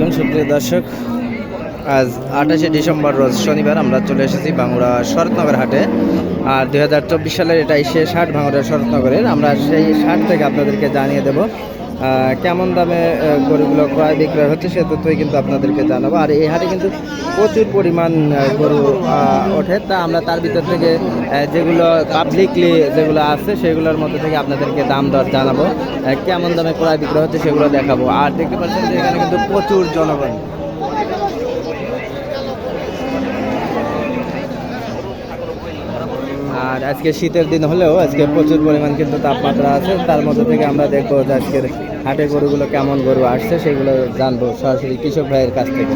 আলাইকুম। সুপ্রিয় দর্শক, আজ আঠাশে ডিসেম্বর, রোজ শনিবার আমরা চলে এসেছি বাংলা শরৎনগর হাটে। আর দু হাজার চব্বিশ সালের এটাই শেষ হাট ভাঙড়া শরৎনগরের। আমরা সেই হাট থেকে আপনাদেরকে জানিয়ে দেব কেমন দামে গরুগুলো ক্রয় বিক্রয় হচ্ছে সে তথ্যই কিন্তু আপনাদেরকে জানাব। আর এই হারে কিন্তু প্রচুর পরিমাণ গরু ওঠে। তা আমরা তার ভিতর থেকে যেগুলো পাবলিকলি যেগুলো আছে, সেগুলোর মধ্যে থেকে আপনাদেরকে দাম দর জানাব। কেমন দামে ক্রয় বিক্রয় হচ্ছে সেগুলো দেখাবো। আর দেখতে পাচ্ছেন যে এখানে কিন্তু প্রচুর জনগণ। আর আজকে শীতের দিন হলেও আজকে প্রচুর পরিমাণ কিন্তু তাপমাত্রা আছে। তার মধ্যে থেকে আমরা দেখব যে আজকের হাটে গরুগুলো কেমন গরু আসছে, সেগুলো জানব সরাসরি কৃষক ভাইয়ের কাছ থেকে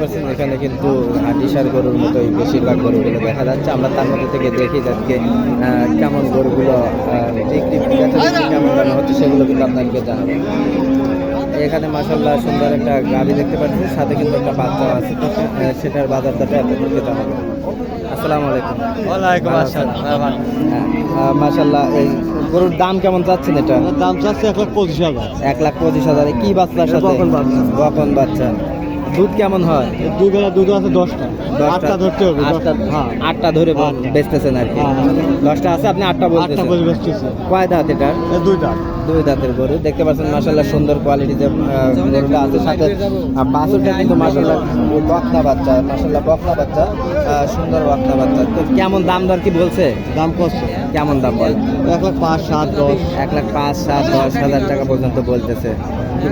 পাচ্ছেন এখানে কিন্তু হাটিসার গরুর মতোই বেশিরভাগ গরুগুলো দেখা যাচ্ছে। আমরা তার মধ্যে থেকে দেখি যে আজকে কেমন গরুগুলো কেমন দামে হচ্ছে সেগুলো কিন্তু আপনাদেরকে জানাব। এখানে মাসাল্লাহ সুন্দর একটা গাড়ি দেখতে পাচ্ছি সাথে কিন্তু একটা বাচ্চা আছে। সেটার বাজার দরটা আপনাদেরকে জানাব। আসসালামু আলাইকুম। ওয়ালাইকুম আসসালাম? হ্যাঁ। হ্যাঁ, মাসাল্লাহ এই গরুর দাম কেমন চাচ্ছেন এটা? দাম চাচ্ছে এক লাখ পঁচিশ হাজার। এক লাখ পঁচিশ হাজারে। কি বাচ্চার সাথে? বকন বাচ্চা। দুধ কেমন হয়? দুই বেলা দুধ আছে দশটা। আটটা ধরতে হবে আটটা হ্যাঁ। আটটা ধরে বেচতেছেন আর কি। হ্যাঁ, হ্যাঁ। দশটা আছে আপনি আটটা বলতেছেন। কয় দাঁত এটা দুই দাঁতের গরু। দেখতে পাচ্ছেন মাসাল্লাহ সুন্দর কোয়ালিটি যে গরুটা আছে। সাথে বাছুরটা কিন্তু মাসাল্লাহ বকনা বাচ্চা মাসাল্লাহ বকনা বাচ্চা সুন্দর বকনা বাচ্চা। তো কেমন দাম দর কি বলছে? দাম কত কেমন দাম বল এক লাখ পাঁচ সাত দশ। এক লাখ পাঁচ সাত দশ হাজার টাকা পর্যন্ত বলতেছে।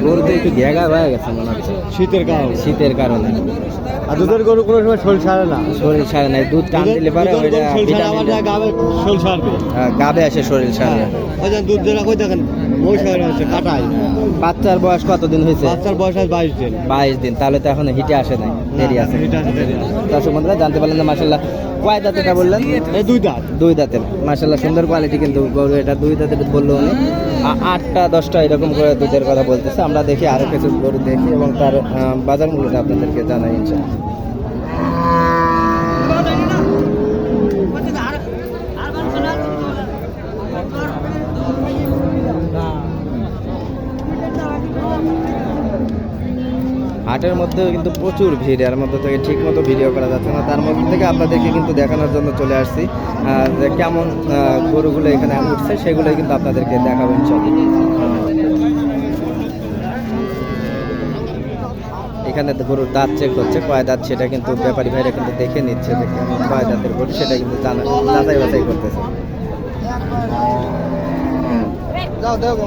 গরু তো একটু গ্যাগা হয়ে গেছে মনে হচ্ছে। শীতের কারণে। শীতের কারণে। আর দুধের গরু কোনো সময় শরীর সারে না। শরীর সারে নাই দুধ টান দিলে পারে ওইটা গরু শরীর ভিটামিন গাবে সারবে গাবে আসে শরীর সারে হ্যাঁ। দুধ যেটা কই দেখেন? বাচ্চার বয়স কতদিন হয়েছে? বাচ্চার বয়স বাইশ দিন। বাইশ দিন তাহলে তো এখন হিটে আসে নাই দেরি আছে। দর্শক বন্ধুরা জানতে পারলেন না মাসাল্লাহ কয় দাঁত এটা বললেন? দুই দাঁত। দুই দাঁতের। মাসাল্লাহ সুন্দর কোয়ালিটি কিন্তু গরু এটা দুই দাঁতের বলল উনি। আটটা দশটা এরকম করে দুধের কথা বলতেছে। আমরা দেখি আরও কিছু গরু দেখি এবং তার বাজার মূল্যটা আপনাদেরকে জানাই ইনশাল্লাহ হাটের মধ্যেও কিন্তু প্রচুর ভিড় এর মধ্যে থেকে ঠিক মতো ভিডিও করা যাচ্ছে না। তার মধ্যে থেকে আপনাদেরকে কিন্তু দেখানোর জন্য চলে আসছি। আহ, যে কেমন আহ, গরুগুলো এখানে উঠছে সেগুলোই কিন্তু আপনাদেরকে দেখাবো ইনশাল্লাহ এখানে তো গরুর দাঁত চেক হচ্ছে কয় দাঁত সেটা কিন্তু ব্যাপারী ভাইরা কিন্তু দেখে নিচ্ছে যে কেমন কয় দাঁতের গরু সেটা কিন্তু যাচাই বাছাই করতেছে। যাও দেখো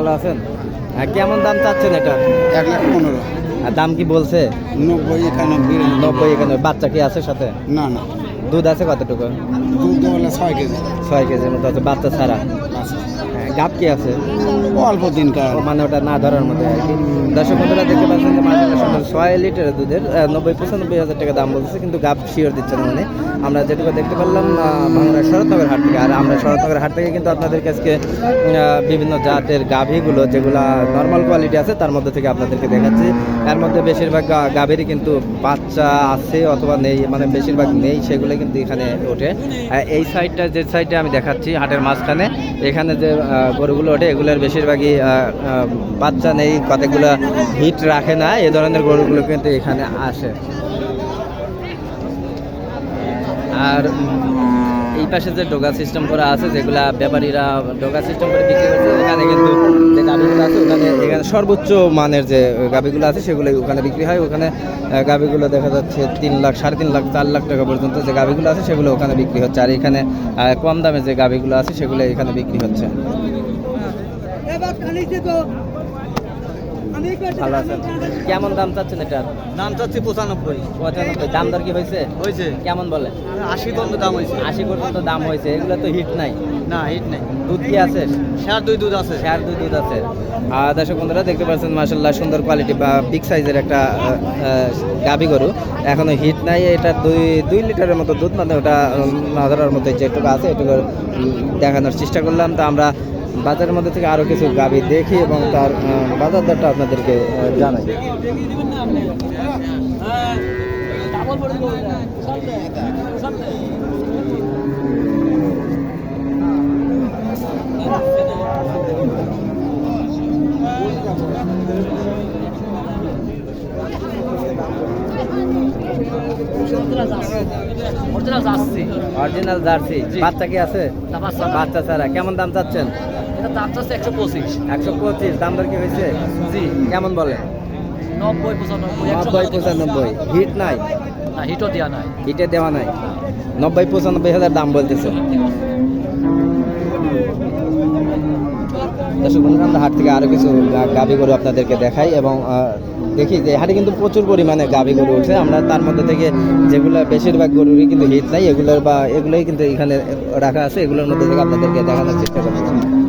আছেন? হ্যাঁ কেমন দাম চাচ্ছেন এটা? এক লাখ পনেরো। আর দাম কি বলছে? নব্বই একানব্বই। নব্বই একানব্বই। বাচ্চা কি আছে সাথে? না না। দুধ আছে কতটুকু? দুধ হলে ছয় কেজি। ছয় কেজির মতো আছে বাচ্চা ছাড়া। গাপ কি আছে? অল্প দিন কার মানে ওটা না ধরার মধ্যে আর কি। দর্শক বন্ধুরা দেখতে পাচ্ছেন যে সুন্দর ছয় লিটার দুধের নব্বই পঁচানব্বই হাজার টাকা দাম বলতেছে, কিন্তু গাপ শিওর দিচ্ছে না মানে আমরা যেটুকু দেখতে পারলাম বাংলার শরৎনগর হাট থেকে, আর আমরা শরৎনগর হাট থেকে কিন্তু আপনাদের কাছে বিভিন্ন জাতের গাভীগুলো, যেগুলা নর্মাল কোয়ালিটি আছে, তার মধ্যে থেকে আপনাদেরকে দেখাচ্ছি। এর মধ্যে বেশিরভাগ গাভীরই কিন্তু বাচ্চা আছে অথবা নেই মানে বেশিরভাগ নেই সেগুলো কিন্তু এখানে ওঠে। এই সাইডটা যে সাইডে আমি দেখাচ্ছি, হাটের মাঝখানে, এখানে যে গরুগুলো ওঠে, এগুলোর বেশিরভাগই বাচ্চা নেই, কতগুলো হিট রাখে না, এ ধরনের গরুগুলো কিন্তু এখানে আসে। আর এই পাশে যে ডোগা সিস্টেম করা আছে, যেগুলা ব্যাপারীরা ডোগা সিস্টেম করে বিক্রি করছে এখানে কিন্তু যে গাড়ি এখানে সর্বোচ্চ মানের যে গাভিগুলো আছে সেগুলো ওখানে বিক্রি হয়। ওখানে গাভিগুলো দেখা যাচ্ছে তিন লাখ, সাড়ে তিন লাখ, চার লাখ টাকা পর্যন্ত যে গাভিগুলো আছে, সেগুলো ওখানে বিক্রি হচ্ছে। আর এখানে কম দামে যে গাভিগুলো আছে, সেগুলো এখানে বিক্রি হচ্ছে। ভালো আছেন। কেমন দাম চাচ্ছেন এটার দাম চাচ্ছি পঁচানব্বই। পঁচানব্বই। দাম দর কি হয়েছে? হয়েছে। কেমন বলে? আশি পর্যন্ত দাম হয়েছে। আশি পর্যন্ত দাম হয়েছে। এগুলো তো হিট নাই। না হিট নেই। দুধ কি আছে? সার দুই দুধ আছে। শেয়ার দুই দুধ আছে। আর দর্শক বন্ধুরা দেখতে পাচ্ছেন মাসাল্লাহ সুন্দর কোয়ালিটি বা বিগ সাইজের একটা গাবি গরু। এখনও হিট নাই। এটা দুই দুই লিটারের মতো দুধ মানে ওটা না ধরার মতো যেটুকু আছে এটুকু দেখানোর চেষ্টা করলাম। তো আমরা বাজারের মধ্যে থেকে আরও কিছু গাবি দেখি এবং তার বাজার দরটা আপনাদেরকে জানাই। অরিজিনাল জার্সি বাচ্চা কি আছে। বাচ্চা ছাড়া। কেমন দাম চাচ্ছেন? এটা দাম চাচ্ছে একশো পঁচিশ। একশো পঁচিশ দাম দর কি হয়েছে? জি কেমন বলে? নব্বই পঁচানব্বই নব্বই পঁচানব্বই। হিট নাই? না হিটও দেওয়া নাই। হিটে দেওয়া নাই? নব্বই পঁচানব্বই হাজার দাম বলতেছে। দর্শক বন্ধুরা আমরা হাট থেকে আরও কিছু গাভী গরু আপনাদেরকে দেখাই এবং দেখি যে হাটে কিন্তু প্রচুর পরিমাণে গাভী গরু উঠছে আমরা তার মধ্যে থেকে যেগুলো বেশিরভাগ গরুরই কিন্তু হিট নাই এগুলোর বা এগুলোই কিন্তু এখানে রাখা আছে। এগুলোর মধ্যে থেকে আপনাদেরকে দেখানোর চেষ্টা করছি